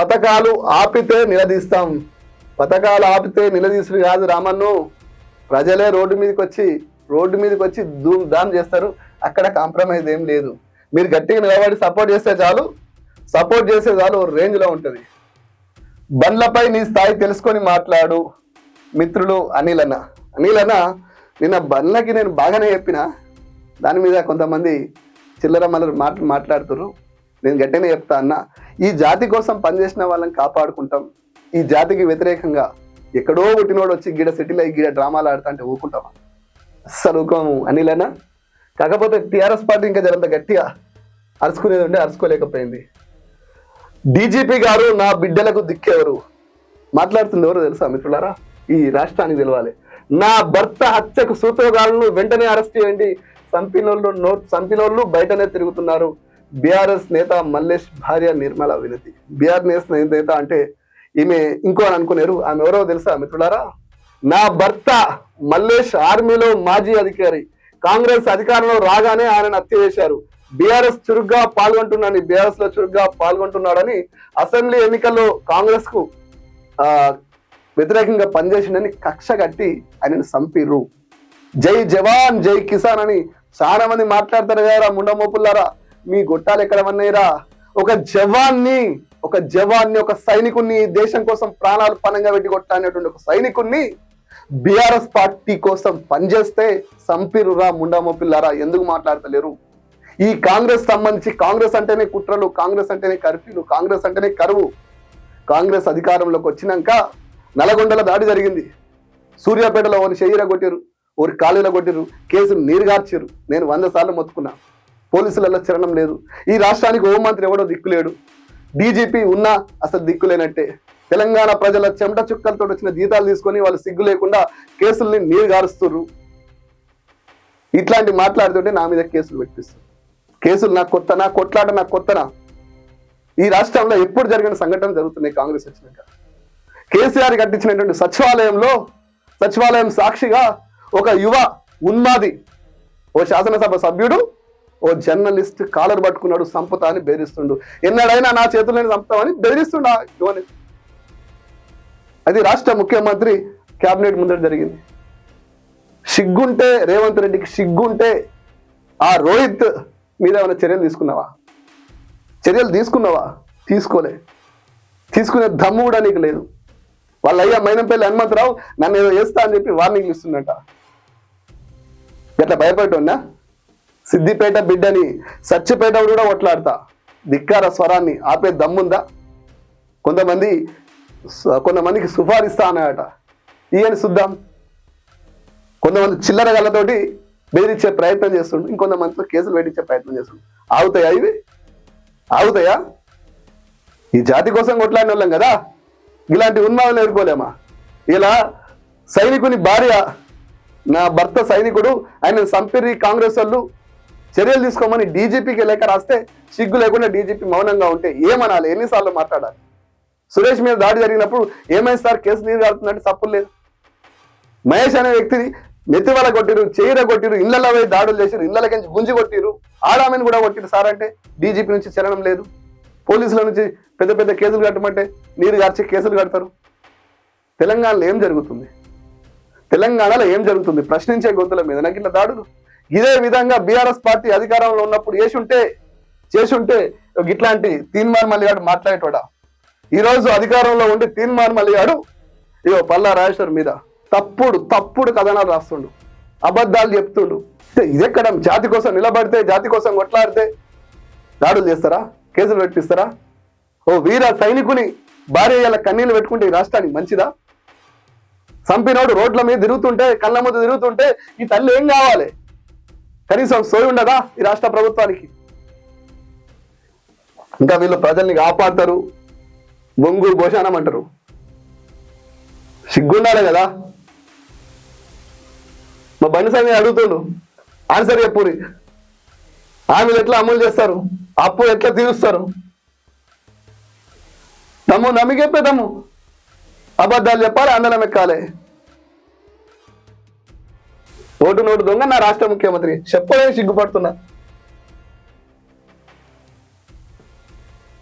పథకాలు ఆపితే నిలదీస్తాం. పథకాలు ఆపితే నిలదీసుడు కాదు రామన్ను. ప్రజలే రోడ్డు మీదకి వచ్చి రోడ్డు మీదకి వచ్చి ధూమ్ ధామ్ చేస్తారు. అక్కడ కాంప్రమైజ్ ఏం లేదు. మీరు గట్టిగా నిలబడి సపోర్ట్ చేస్తే చాలు. సపోర్ట్ చేసే చాలు రేంజ్లో ఉంటుంది. బండ్లపై నీ స్థాయి తెలుసుకొని మాట్లాడు మిత్రులు అనిల్ అన్న అనిల్ అన్న నిన్న బండ్లకి నేను బాగానే చెప్పిన. దాని మీద కొంతమంది చిల్లర మల్లరు మాటలు మాట్లాడుతున్నారు నేను గట్టినే చెప్తా అన్న ఈ జాతి కోసం పనిచేసిన వాళ్ళని కాపాడుకుంటాం. ఈ జాతికి వ్యతిరేకంగా ఎక్కడో పుట్టినోడు వచ్చి సెటిల్ అయి గిడ డ్రామాలు ఆడుతా అంటే ఊరుకుంటామా అస్సలు ఊకోము అనిలేనా? కాకపోతే టీఆర్ఎస్ పార్టీ ఇంకా జరంత గట్టిగా అరుచుకునేది ఉంటే అరుచుకోలేకపోయింది. డీజీపీ గారు నా బిడ్డలకు దిక్కేవరు. మాట్లాడుతుంది ఎవరు తెలుసా మిత్రులారా? ఈ రాష్ట్రానికి తెలవాలి. నా భర్త హత్యకు సూత్రధారులను వెంటనే అరెస్ట్ చేయండి. సంపినోళ్ళు నో సంపినోళ్ళు బయటనే తిరుగుతున్నారు. బీఆర్ఎస్ నేత మల్లేష్ భార్య నిర్మల వినతి. బీఆర్ఎస్ నేత అంటే ఈమె ఇంకో అని అనుకున్నారు ఆమె ఎవరో తెలుసా మిత్రులారా? నా భర్త మల్లేష్ ఆర్మీలో మాజీ అధికారి. కాంగ్రెస్ అధికారంలో రాగానే ఆయనను హత్య చేశారు. బీఆర్ఎస్ చురుగ్గా పాల్గొంటున్నాను బీఆర్ఎస్లో చురుగ్గా పాల్గొంటున్నాడని అసెంబ్లీ ఎన్నికల్లో కాంగ్రెస్కు ఆ, వ్యతిరేకంగా పనిచేసిండని కక్ష కట్టి ఆయనను సంపిర్రు జై జవాన్ జై కిసాన్ అని చాలా మంది మాట్లాడతారు కదా ముండమోపుల్లారా? మీ గొట్టాలు ఎక్కడ ఉన్నాయిరా ఒక జవాన్ని ఒక జవాన్ని ఒక సైనికుణ్ణి దేశం కోసం ప్రాణాలు పనంగా పెట్టి కొట్టానేటువంటి ఒక సైనికుణ్ణి బీఆర్ఎస్ పార్టీ కోసం పనిచేస్తే సంపిరురా ముండామోపిల్లారా ఎందుకు మాట్లాడతలేరు? ఈ కాంగ్రెస్ సంబంధించి కాంగ్రెస్ అంటేనే కుట్రలు కాంగ్రెస్ అంటేనే కర్ఫ్యూలు కాంగ్రెస్ అంటేనే కరువు. కాంగ్రెస్ అధికారంలోకి వచ్చినాక నల్గొండల దాడి జరిగింది. సూర్యాపేటలో ఓని చెయ్యిర కొట్టారు ఒకరి కాలులో కొట్టారు కేసులు నీరుగార్చారు నేను వంద సార్లు మొత్తుకున్నా. పోలీసులలో చరణం లేదు. ఈ రాష్ట్రానికి హోంమంత్రి ఎవడో దిక్కులేడు డీజీపీ ఉన్నా అసలు దిక్కులేనట్టే తెలంగాణ ప్రజల చెమట చుక్కలతో వచ్చిన జీతాలు తీసుకొని వాళ్ళు సిగ్గు లేకుండా కేసుల్ని నీరు గారుస్తున్నారు ఇట్లాంటి మాట్లాడుతుంటే నా మీద కేసులు పెట్టిస్తారు కేసులు నాకు కొత్తనా కొట్లాట నాకు కొత్తనా? ఈ రాష్ట్రంలో ఎప్పుడు జరిగిన సంఘటన జరుగుతున్నాయి కాంగ్రెస్ వచ్చినాక? కేసీఆర్ కట్టించినటువంటి సచివాలయంలో సచివాలయం సాక్షిగా ఒక యువ ఉన్మాది ఓ శాసనసభ సభ్యుడు ఓ జర్నలిస్ట్ కాలర్ పట్టుకున్నాడు సంపత అని బెదిరిస్తుండు. ఎన్నడైనా నా చేతుల్లోనే చంపుతామని బెదిరిస్తుండు ఆ యువని. అది రాష్ట్ర ముఖ్యమంత్రి క్యాబినెట్ ముందర జరిగింది. సిగ్గుంటే రేవంత్ రెడ్డికి సిగ్గుంటే ఆ రోహిత్ మీద ఏమైనా చర్యలు తీసుకున్నావా? చర్యలు తీసుకున్నావా? తీసుకోలే. తీసుకునే దమ్ము కూడా నీకు లేదు. వాళ్ళ అయ్యా మైనంపల్లి హనుమంతరావు నన్ను ఏదో చేస్తా అని చెప్పి వార్నింగ్లు ఇస్తున్నట ఎట్లా భయపడ్డా సిద్దిపేట బిడ్డని సచ్చిపేట కూడా కొట్లాడతా. ధిక్కార స్వరాన్ని ఆపే దమ్ముందా? కొంతమంది కొంతమందికి సుఫారిస్తా అన్నాడట ఈయన చూద్దాం కొంతమంది చిల్లర గళ్ళతోటి బెదిరించే ప్రయత్నం చేస్తుండు. ఇంకొంతమందితో కేసులు పెట్టించే ప్రయత్నం చేస్తుండు. ఆగుతాయా ఇవి? ఆగుతాయా? ఈ జాతి కోసం కొట్లాడిన వాళ్ళం కదా. ఇలాంటి ఉన్మాదం ఎదుర్కోలేమా? ఇలా సైనికుని భార్య నా భర్త సైనికుడు ఆయన సంపిరి కాంగ్రెస్ వాళ్ళు చర్యలు తీసుకోమని డీజీపీకి లేఖ రాస్తే సిగ్గు లేకుండా డీజీపీ మౌనంగా ఉంటే ఏమనాలి? ఎన్నిసార్లు మాట్లాడాలి? సురేష్ మీద దాడి జరిగినప్పుడు ఏమైంది సార్? కేసు నీరు కాడుతుందంటే తప్పులు లేదు. మహేష్ అనే వ్యక్తిని నెత్తివల కొట్టిరు చీర కొట్టిరు ఇళ్ళలో పోయి దాడులు చేసిరు ఇళ్ళకి గుంజి కొట్టిరు. ఆడామని కూడా కొట్టిరు సార్ అంటే డీజీపీ నుంచి చలనం లేదు. పోలీసుల నుంచి పెద్ద పెద్ద కేసులు కట్టమంటే నీరు గార్చి కేసులు కడతారు. తెలంగాణలో ఏం జరుగుతుంది? తెలంగాణలో ఏం జరుగుతుంది? ప్రశ్నించే గొంతుల మీద. నాకు ఇట్లా దాడులు. ఇదే విధంగా బీఆర్ఎస్ పార్టీ అధికారంలో ఉన్నప్పుడు చేసుంటే చేసుంటే ఇట్లాంటి తీన్మాన్ మల్లిగాడు మాట్లాడేటోడా? ఈరోజు అధికారంలో ఉండి తీన్మాన్ మల్లిగాడు ఇగో పల్లా రాజేశ్వర్ మీద తప్పుడు తప్పుడు కథనాలు రాస్తుండు. అబద్ధాలు చెప్తుండు. ఇదెక్కడ జాతి కోసం నిలబడితే జాతి కోసం కొట్లాడితే దాడులు చేస్తారా? కేసులు పెట్టిస్తారా? ఓ వీర సైనికుని భార్య ఇలా కన్నీళ్ళు పెట్టుకుంటే ఈ రాష్ట్రానికి మంచిదా? సంపినోడు రోడ్ల మీద తిరుగుతుంటే కళ్ళ ముందు తిరుగుతుంటే ఈ తల్లి ఏం కావాలి? కనీసం సోయి ఉండదా ఈ రాష్ట్ర ప్రభుత్వానికి? ఇంకా వీళ్ళు ప్రజల్ని కాపాడతారు బొంగు భోషానం అంటారు. సిగ్గుండాలి కదా? మా బండి సంగతి అడుగుతుండు. ఆన్సర్ చెప్పురి హామీలు ఎట్లా అమలు చేస్తారు? అప్పు ఎట్లా తీరుస్తారు? తమ్ము నమ్మికెప్పే తమ్ము అబద్ధాలు చెప్పాలి అందరం ఎక్కాలి. ఓటు నోటు దొంగ నా రాష్ట్ర ముఖ్యమంత్రి. చెప్పలేని సిగ్గుపడుతున్నా.